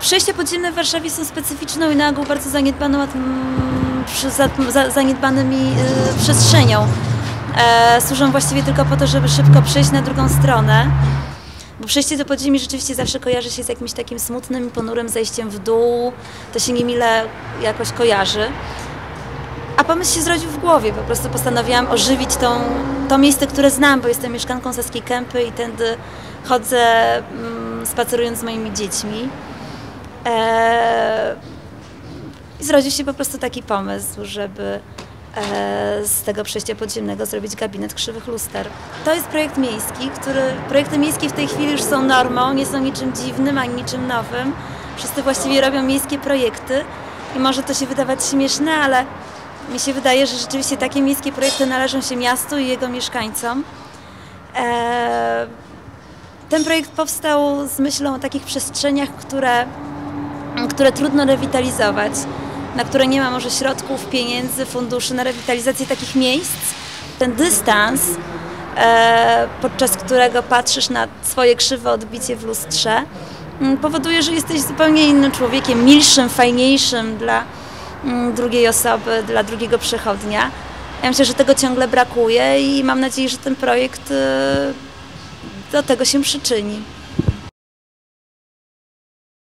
Przejścia podziemne w Warszawie są specyficzną i na ogół bardzo zaniedbaną, zaniedbanymi y, przestrzenią. E, służą właściwie tylko po to, żeby szybko przejść na drugą stronę. Bo przejście do podziemi rzeczywiście zawsze kojarzy się z jakimś takim smutnym, ponurym zejściem w dół. To się niemile jakoś kojarzy. A pomysł się zrodził w głowie. Po prostu postanowiłam ożywić tą, to miejsce, które znam, bo jestem mieszkanką Saskiej Kępy i tędy chodzę mm, spacerując z moimi dziećmi. I zrodził się po prostu taki pomysł, żeby e, z tego przejścia podziemnego zrobić gabinet krzywych luster. To jest projekt miejski, który projekty miejskie w tej chwili już są normą, nie są niczym dziwnym ani niczym nowym. Wszyscy właściwie robią miejskie projekty i może to się wydawać śmieszne, ale mi się wydaje, że rzeczywiście takie miejskie projekty należą się miastu i jego mieszkańcom. E, ten projekt powstał z myślą o takich przestrzeniach, które które trudno rewitalizować, na które nie ma może środków, pieniędzy, funduszy na rewitalizację takich miejsc. Ten dystans, e, podczas którego patrzysz na swoje krzywe odbicie w lustrze, m, powoduje, że jesteś zupełnie innym człowiekiem, milszym, fajniejszym dla m, drugiej osoby, dla drugiego przechodnia. Ja myślę, że tego ciągle brakuje i mam nadzieję, że ten projekt e, do tego się przyczyni.